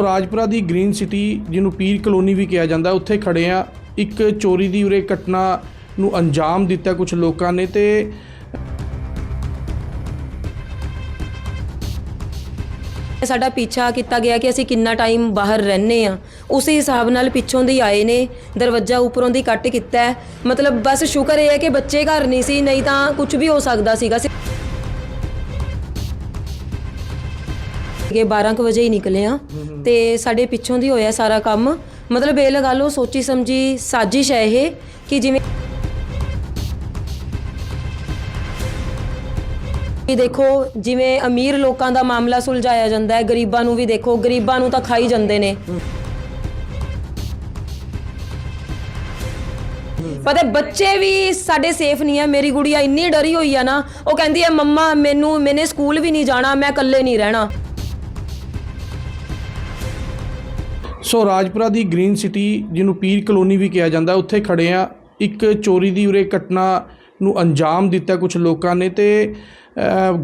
ਸੋ ਰਾਜਪੁਰਾ ਦੀ green city, ਜਿਹਨੂੰ Pir colony ਵੀ ਕਿਹਾ ਜਾਂਦਾ, ਉੱਥੇ ਖੜੇ ਆ। ਇੱਕ ਚੋਰੀ ਦੀ ਉਰੇ ਘਟਨਾ ਨੂੰ ਅੰਜਾਮ ਦਿੱਤਾ ਕੁਝ ਲੋਕਾਂ ਨੇ ਤੇ ਸਾਡਾ ਪਿੱਛਾ ਕੀਤਾ ਗਿਆ ਕਿ ਅਸੀਂ ਕਿੰਨਾ ਟਾਈਮ ਬਾਹਰ ਰਹਿੰਨੇ ਆ। ਉਸੇ ਹਿਸਾਬ ਨਾਲ ਪਿੱਛੋਂ ਦੀ ਆਏ ਨੇ, ਦਰਵਾਜ਼ਾ ਉੱਪਰੋਂ ਦੀ ਕੱਟ ਕੀਤਾ। ਮਤਲਬ ਬਸ ਸ਼ੁਕਰ ਇਹ ਹੈ ਕਿ ਬੱਚੇ ਘਰ ਨਹੀਂ ਸੀ, ਨਹੀਂ ਤਾਂ ਕੁਝ ਵੀ ਹੋ ਸਕਦਾ ਸੀਗਾ। ਕਿ 12 ਕੁ ਵਜੇ ਹੀ ਨਿਕਲੇ ਆ ਤੇ ਸਾਡੇ ਪਿੱਛੋਂ ਦੀ ਹੋਇਆ ਸਾਰਾ ਕੰਮ। ਮਤਲਬ ਇਹ ਲਗਾ ਲਓ ਸੋਚੀ ਸਮਝੀ ਸਾਜ਼ਿਸ਼ ਹੈ ਇਹ ਕਿ ਜਿਵੇਂ ਕਿ ਦੇਖੋ ਜਿਵੇਂ ਅਮੀਰ ਲੋਕਾਂ ਦਾ ਮਾਮਲਾ ਸੁਲਝਾਇਆ ਜਾਂਦਾ ਹੈ ਗਰੀਬਾਂ ਨੂੰ ਵੀ ਦੇਖੋ ਗਰੀਬਾਂ ਨੂੰ ਤਾਂ ਖਾਈ ਜਾਂਦੇ ਨੇ। ਪਤਾ ਬੱਚੇ ਵੀ ਸਾਡੇ ਸੇਫ ਨਹੀਂ ਹੈ ਮੇਰੀ ਗੁੜੀਆ ਇੰਨੀ ਡਰੀ ਹੋਈ ਆ ਨਾ ਉਹ ਕਹਿੰਦੀ ਹੈ ਮੰਮਾ ਮੈਨੂੰ ਮੈਨੇ ਸਕੂਲ ਵੀ ਨਹੀਂ ਜਾਣਾ ਮੈਂ ਇਕੱਲੇ ਨਹੀਂ ਰਹਿਣਾ। ਸੋ ਰਾਜਪੁਰਾ ਦੀ ਗ੍ਰੀਨ ਸਿਟੀ ਜਿਹਨੂੰ ਪੀਰ ਕਲੋਨੀ ਵੀ ਕਿਹਾ ਜਾਂਦਾ, ਉੱਥੇ ਖੜੇ ਆ ਇੱਕ ਚੋਰੀ ਦੀ ਉਰੇ ਘਟਨਾ ਨੂੰ ਅੰਜਾਮ ਦਿੱਤਾ ਕੁਝ ਲੋਕਾਂ ਨੇ ਤੇ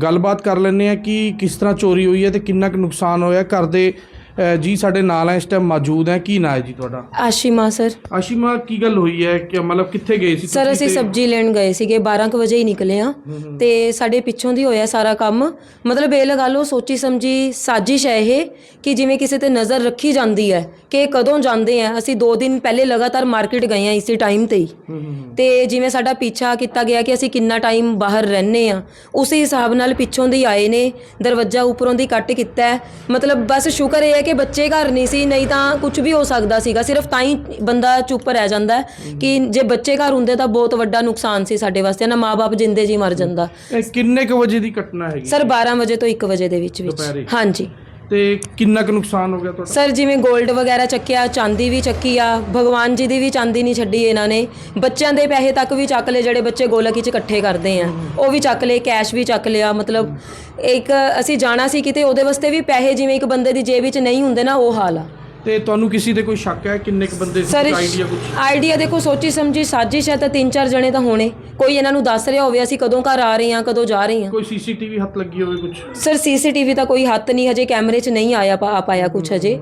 ਗੱਲਬਾਤ ਕਰ ਲੈਂਦੇ ਆ ਕਿ ਕਿਸ ਤਰ੍ਹਾਂ ਚੋਰੀ ਹੋਈ ਹੈ ਤੇ ਕਿੰਨਾ ਕੁ ਨੁਕਸਾਨ ਹੋਇਆ। ਘਰ ਦੇ ਅ, ਜੀ ਸਾਡੇ ਨਾਲ ਹੈ ਇਸ ਟਾਈਮ ਮੌਜੂਦ ਹੈ ਕੀ ਨਾਂ ਹੈ ਜੀ ਤੁਹਾਡਾ? ਆਸ਼ੀਮਾ ਸਰ। ਆਸ਼ੀਮਾ ਕੀ ਗੱਲ ਹੋਈ ਹੈ? ਕਿ ਮਤਲਬ ਕਿੱਥੇ ਗਏ ਸੀ? ਸਰ ਤੁਸੀਂ ਅਸੀਂ ਤੇ- ਸਬਜ਼ੀ ਲੈਣ ਗਏ ਸੀਗੇ। 12 ਕੁ ਵਜੇ ਹੀ ਨਿਕਲੇ ਆ ਤੇ ਸਾਡੇ ਪਿੱਛੋਂ ਦੀ ਹੋਇਆ ਸਾਰਾ ਕੰਮ। ਮਤਲਬ ਇਹ ਲਗਾ ਲਓ ਸੋਚੀ ਸਮਝੀ ਸਾਜ਼ਿਸ਼ ਹੈ ਇਹ ਕਿ ਜਿਵੇਂ ਕਿਸੇ ਤੇ ਨਜ਼ਰ ਰੱਖੀ ਜਾਂਦੀ ਹੈ ਕਿ ਇਹ ਕਦੋਂ ਜਾਂਦੇ ਆ। ਅਸੀਂ 2 ਦਿਨ ਪਹਿਲੇ ਲਗਾਤਾਰ ਮਾਰਕੀਟ ਗਏ ਆ ਇਸੇ ਟਾਈਮ ਤੇ ਹੀ। ਹੂੰ, ਹੂੰ, ਹੂੰ। ਤੇ ਜਿਵੇਂ ਸਾਡਾ ਪਿੱਛਾ ਕੀਤਾ ਗਿਆ ਕਿ ਅਸੀਂ ਕਿੰਨਾ ਟਾਈਮ ਬਾਹਰ ਰਹਿੰਨੇ ਆ ਉਸੇ ਹਿਸਾਬ ਨਾਲ ਪਿੱਛੋਂ ਦੀ ਆਏ ਨੇ ਦਰਵਾਜ਼ਾ ਉੱਪਰੋਂ ਦੀ ਕੱਟ ਕੀਤਾ ਹੈ। ਮਤਲਬ ਬਸ ਸ਼ੁਕਰ ਇਹ ਹੈ ਕਿ ਬੱਚੇ ਘਰ ਨਹੀਂ ਸੀ ਨਹੀਂ ਤਾਂ ਕੁਝ ਵੀ ਹੋ ਸਕਦਾ ਸੀਗਾ। ਸਿਰਫ ਤਾਂ ਹੀ ਬੰਦਾ ਚੁੱਪ ਰਹਿ ਜਾਂਦਾ ਹੈ ਕਿ ਜੇ ਬੱਚੇ ਘਰ ਹੁੰਦੇ ਤਾਂ ਬਹੁਤ ਵੱਡਾ ਨੁਕਸਾਨ ਸੀ ਸਾਡੇ ਵਾਸਤੇ ਨਾ? ਮਾਪੇ ਜਿੰਦੇ ਜੀ ਮਰ ਜਾਂਦਾ। ਇਹ ਕਿੰਨੇ ਕੁ ਵਜੇ ਦੀ ਘਟਨਾ ਹੈਗੀ? ਸਰ 12 ਵਜੇ ਤੋਂ 1 ਵਜੇ ਦੇ ਵਿੱਚ ਵਿੱਚ। ਦੁਪਹਿਰੇ? ਹਾਂਜੀ। ਤੇ ਕਿੰਨਾ ਕੁ ਨੁਕਸਾਨ ਹੋ ਗਿਆ ਤੁਹਾਡਾ? ਸਰ, ਜਿਵੇਂ 골ਡ ਵਗੈਰਾ ਚੱਕਿਆ, ਚਾਂਦੀ ਵੀ ਚੱਕੀ ਆ, ਭਗਵਾਨ ਜੀ ਦੀ ਵੀ ਚਾਂਦੀ ਨਹੀਂ ਛੱਡੀ ਇਹਨਾਂ ਨੇ। ਬੱਚਿਆਂ ਦੇ ਪੈਸੇ ਤੱਕ ਵੀ ਚੱਕ ਲਏ ਜਿਹੜੇ ਬੱਚੇ ਗੋਲਕ ਵਿੱਚ ਇਕੱਠੇ ਕਰਦੇ ਆ। ਉਹ ਵੀ ਚੱਕ ਲਏ ਕੈਸ਼ ਵੀ ਚੱਕ ਲਿਆ, ਮਤਲਬ ਇੱਕ ਅਸੀਂ ਜਾਣਾ ਸੀ ਕਿਤੇ, ਉਹਦੇ ਵਾਸਤੇ ਵੀ ਪੈਸੇ ਜਿਵੇਂ ਇੱਕ ਬੰਦੇ ਦੀ ਜੇਬ ਵਿੱਚ ਨਹੀਂ ਹੁੰਦੇ ਨਾ, ਉਹ ਹਾਲ ਆ। ਤੇ ਤੁਹਾਨੂੰ ਕਿਸੇ ਤੇ ਕੋਈ ਸ਼ੱਕ ਹੈ ਕਿੰਨੇ ਕੁ ਬੰਦੇ ਸੀ ਸਰ ਆਈਡੀਆ ਕੁਝ ਆਈਡੀਆ ਦੇਖੋ ਸੋਚੀ ਸਮਝੀ ਸਾਜ਼ਿਸ਼ ਹੈ ਤਾਂ ਤਿੰਨ ਚਾਰ ਜਣੇ ਤਾਂ ਹੋਣੇ। ਕੋਈ ਇਹਨਾਂ ਨੂੰ ਦੱਸ ਰਿਹਾ ਹੋਵੇ ਅਸੀਂ ਕਦੋਂ ਘਰ ਆ ਰਹੇ ਹਾਂ ਕਦੋਂ ਜਾ ਰਹੇ ਹਾਂ। ਕੋਈ ਸੀਸੀਟੀਵੀ ਹੱਥ ਲੱਗੀ ਹੋਵੇ ਕੁਝ ਸਰ ਸੀਸੀਟੀਵੀ ਤਾਂ ਕੋਈ ਹੱਥ ਨਹੀਂ ਹਜੇ ਕੈਮਰੇ 'ਚ ਨਹੀਂ ਆਇਆ ਪਾ ਆ ਪਾਇਆ ਕੁਝ ਹਜੇ।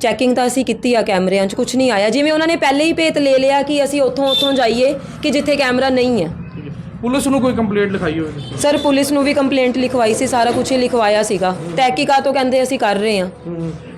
ਚੈਕਿੰਗ ਤਾਂ ਅਸੀਂ ਕੀਤੀ ਆ ਕੈਮਰਿਆਂ 'ਚ ਕੁਝ ਨਹੀਂ ਆਇਆ। ਜਿਵੇਂ ਉਹਨਾਂ ਨੇ ਪਹਿਲੇ ਹੀ ਭੇਤ ਲੈ ਲਿਆ ਕਿ ਅਸੀਂ ਉੱਥੋਂ ਉੱਥੋਂ ਜਾਈਏ ਕਿ ਜਿੱਥੇ ਕੈਮਰਾ ਨਹੀਂ ਹੈ। ਪੁਲਿਸ ਨੂੰ ਕੋਈ ਕੰਪਲੇਂਟ ਲਿਖਾਈ ਹੋਵੇ ਤੁਸੀਂ? ਸਰ ਪੁਲਿਸ ਨੂੰ ਵੀ ਕੰਪਲੇਂਟ ਲਿਖਵਾਈ ਸੀ ਸਾਰਾ ਕੁਝ ਹੀ ਲਿਖਵਾਇਆ ਸੀਗਾ। ਤਹਿਕੀਕਾਤ ਤੋਂ ਕਹਿੰਦੇ ਅਸੀਂ ਕਰ ਰਹੇ ਹਾਂ।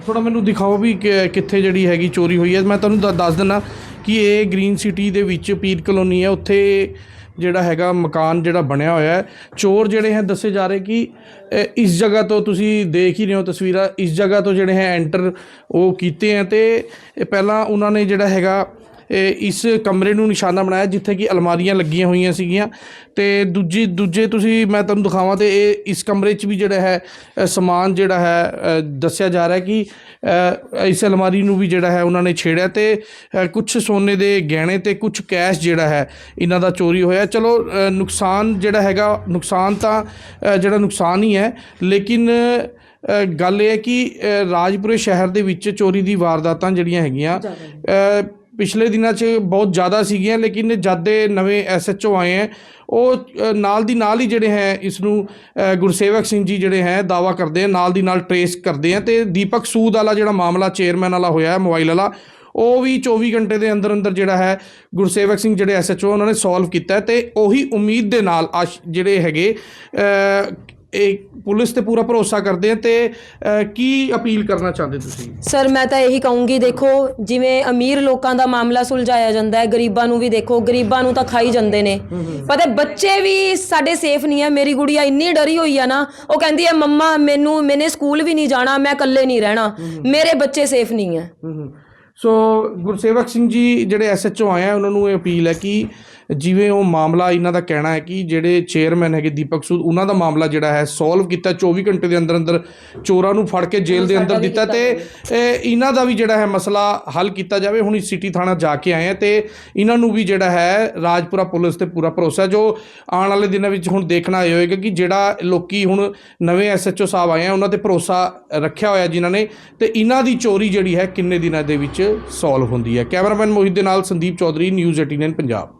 ਥੋੜਾ ਮੈਨੂੰ ਦਿਖਾਓ ਵੀ ਕਿ- ਕਿੱਥੇ ਜਿਹੜੀ ਹੈਗੀ ਚੋਰੀ ਹੋਈ ਹੈ। ਮੈਂ ਤੁਹਾਨੂੰ ਦ- ਦੱਸ ਦਿੰਦਾ ਕਿ ਇਹ ਗ੍ਰੀਨ ਸਿਟੀ ਦੇ ਵਿੱਚ ਪੀਰ ਕਲੋਨੀ ਹੈ। ਉੱਥੇ ਜਿਹੜਾ ਹੈਗਾ ਮਕਾਨ ਜਿਹੜਾ ਬਣਿਆ ਹੋਇਆ ਹੈ। ਚੋਰ ਜਿਹੜੇ ਹੈ ਦੱਸੇ ਜਾ ਰਹੇ ਕਿ ਅ, ਇਸ ਜਗ੍ਹਾ ਤੋਂ ਤੁਸੀਂ ਦੇਖ ਹੀ ਰਹੇ ਹੋ ਤਸਵੀਰਾਂ। ਇਸ ਜਗ੍ਹਾ ਤੋਂ ਜਿਹੜੇ ਹੈ ਐਂਟਰ ਉਹ ਕੀਤੇ ਹੈ ਤੇ ਇਹ ਪਹਿਲਾਂ ਉਹਨਾਂ ਨੇ ਜਿਹੜਾ ਹੈਗਾ ਇਸ ਕਮਰੇ ਨੂੰ ਨਿਸ਼ਾਨਾ ਬਣਾਇਆ ਜਿੱਥੇ ਕਿ ਅਲਮਾਰੀਆਂ ਲੱਗੀਆਂ ਹੋਈਆਂ ਸੀਗੀਆਂ। ਤੇ ਦੂਜੀ ਦੂਜੇ ਤੁਸੀਂ ਮੈਂ ਤੁਹਾਨੂੰ ਦਿਖਾਵਾਂ ਤੇ ਇਹ ਇਸ ਕਮਰੇ 'ਚ ਵੀ ਜਿਹੜਾ ਹੈ ਸਮਾਨ ਜਿਹੜਾ ਹੈ ਦੱਸਿਆ ਜਾ ਰਿਹਾ ਕਿ ਇਸ ਅਲਮਾਰੀ ਨੂੰ ਵੀ ਜਿਹੜਾ ਹੈ ਉਹਨਾਂ ਨੇ ਛੇੜਿਆ ਤੇ ਕੁਝ ਸੋਨੇ ਦੇ ਗਹਿਣੇ ਤੇ ਕੁਝ ਕੈਸ਼ ਜਿਹੜਾ ਹੈ ਇਹਨਾਂ ਦਾ ਚੋਰੀ ਹੋਇਆ। ਚਲੋ ਨੁਕਸਾਨ ਜਿਹੜਾ ਹੈਗਾ ਨੁਕਸਾਨ ਤਾਂ ਜਿਹੜਾ ਨੁਕਸਾਨ ਹੀ ਹੈ ਲੇਕਿਨ ਗੱਲ ਇਹ ਹੈ ਕਿ ਰਾਜਪੁਰੇ ਸ਼ਹਿਰ ਦੇ ਵਿੱਚ ਚੋਰੀ ਦੀ ਵਾਰਦਾਤਾਂ ਜਿਹੜੀਆਂ ਹੈਗੀਆਂ ਪਿਛਲੇ ਦਿਨਾਂ 'ਚ ਬਹੁਤ ਜ਼ਿਆਦਾ ਸੀਗੀਆਂ, ਲੇਕਿਨ ਜਦ ਦੇ ਨਵੇਂ ਐਸਐਚਓ ਆਏ ਹੈ, ਉਹ ਨਾਲ ਦੀ ਨਾਲ ਹੀ ਜਿਹੜੇ ਹੈ ਇਸ ਨੂੰ ਗੁਰਸੇਵਕ ਸਿੰਘ ਜੀ ਜਿਹੜੇ ਹੈ ਦਾਵਾ ਕਰਦੇ ਆ ਨਾਲ ਦੀ ਨਾਲ ਟਰੇਸ ਕਰਦੇ ਆ ਤੇ ਦੀਪਕ ਸੂਦ ਵਾਲਾ ਜਿਹੜਾ ਮਾਮਲਾ ਚੇਅਰਮੈਨ ਵਾਲਾ ਹੋਇਆ ਹੈ ਮੋਬਾਈਲ ਵਾਲਾ, ਉਹ ਵੀ 24 ਘੰਟੇ ਦੇ ਅੰਦਰ ਅੰਦਰ ਜਿਹੜਾ ਹੈ ਗੁਰਸੇਵਕ ਸਿੰਘ ਜਿਹੜੇ ਐਸਐਚਓ ਉਹਨਾਂ ਨੇ ਸੋਲਵ ਕੀਤਾ ਹੈ ਤੇ ਉਹੀ ਉਮੀਦ ਦੇ ਨਾਲ ਆਸ਼- ਜਿਹੜੇ ਹੈਗੇ ਇਹ ਪੁਲਿਸ ਤੇ ਪੂਰਾ ਭਰੋਸਾ ਕਰਦੇ ਆ ਤੇ ਕੀ ਅਪੀਲ ਕਰਨਾ ਚਾਹੁੰਦੇ ਤੁਸੀਂ? ਸਰ ਮੈਂ ਤਾਂ ਇਹੀ ਕਹੂੰਗੀ ਦੇਖੋ ਜਿਵੇਂ ਅਮੀਰ ਲੋਕਾਂ ਦਾ ਮਾਮਲਾ ਸੁਲਝਾਇਆ ਜਾਂਦਾ ਹੈ ਗਰੀਬਾਂ ਨੂੰ ਵੀ ਦੇਖੋ ਗਰੀਬਾਂ ਨੂੰ ਤਾਂ ਖਾਈ ਜਾਂਦੇ ਨੇ। ਪਤਾ ਬੱਚੇ ਵੀ ਸਾਡੇ ਸੇਫ ਨਹੀਂ ਹੈ ਮੇਰੀ ਗੁੜੀਆ ਇੰਨੀ ਡਰੀ ਹੋਈ ਆ ਨਾ ਉਹ ਕਹਿੰਦੀ ਹੈ ਮੰਮਾ ਮੈਨੂੰ ਮੈਨੇ ਸਕੂਲ ਵੀ ਨਹੀਂ ਜਾਣਾ ਮੈਂ ਇਕੱਲੇ ਨਹੀਂ ਰਹਿਣਾ। ਮੇਰੇ ਬੱਚੇ ਸੇਫ ਨਹੀਂ ਹੈ ਸੋ ਗੁਰਸੇਵਕ ਸਿੰਘ ਜੀ ਜਿਹੜੇ ਐਸਐਚਓ ਆਏ ਆ ਉਹਨਾਂ ਨੂੰ ਇਹ ਅਪੀਲ ਹੈ ਕਿ ਜਿਵੇਂ ਉਹ ਮਾਮਲਾ ਇਹਨਾਂ ਦਾ ਕਹਿਣਾ ਹੈ ਕਿ ਜਿਹੜੇ ਚੇਅਰਮੈਨ ਹੈਗੇ ਦੀਪਕ ਸੂਦ ਉਹਨਾਂ ਦਾ ਮਾਮਲਾ ਜਿਹੜਾ ਹੈ ਸੋਲਵ ਕੀਤਾ 24 ਘੰਟੇ ਦੇ ਅੰਦਰ ਅੰਦਰ ਚੋਰਾਂ ਨੂੰ ਫੜ ਕੇ ਜੇਲ੍ਹ ਦੇ ਅੰਦਰ ਦਿੱਤਾ ਤੇ ਇਹ ਇਹਨਾਂ ਦਾ ਵੀ ਜਿਹੜਾ ਹੈ ਮਸਲਾ ਹੱਲ ਕੀਤਾ ਜਾਵੇ। ਹੁਣ ਸਿਟੀ ਥਾਣਾ ਜਾ ਕੇ ਆਏ ਆ ਤੇ ਇਹਨਾਂ ਨੂੰ ਵੀ ਜਿਹੜਾ ਹੈ ਰਾਜਪੁਰਾ ਪੁਲਿਸ ਤੇ ਪੂਰਾ ਭਰੋਸਾ ਜੋ ਆਉਣ ਵਾਲੇ ਦਿਨਾਂ ਵਿੱਚ ਹੁਣ ਦੇਖਣਾ ਇਹ ਹੋਏਗਾ ਕਿ ਜਿਹੜਾ ਲੋਕੀ ਹੁਣ ਨਵੇਂ ਐਸਐਚਓ ਸਾਹਿਬ ਆਏ ਆ ਉਹਨਾਂ ਤੇ ਭਰੋਸਾ ਰੱਖਿਆ ਹੋਇਆ ਜਿਨ੍ਹਾਂ ਨੇ ਤੇ ਇਹਨਾਂ ਦੀ ਚੋਰੀ ਜਿਹੜੀ ਹੈ ਕਿੰਨੇ ਦਿਨਾਂ ਦੇ ਵਿੱਚ ਸੋਲਵ ਹੁੰਦੀ ਹੈ। ਕੈਮਰਾਮੈਨ ਮੋਹਿਤ ਦੇ ਨਾਲ ਸੰਦੀਪ ਚੌਧਰੀ ਨਿਊਜ਼ 18 ਪੰਜਾਬ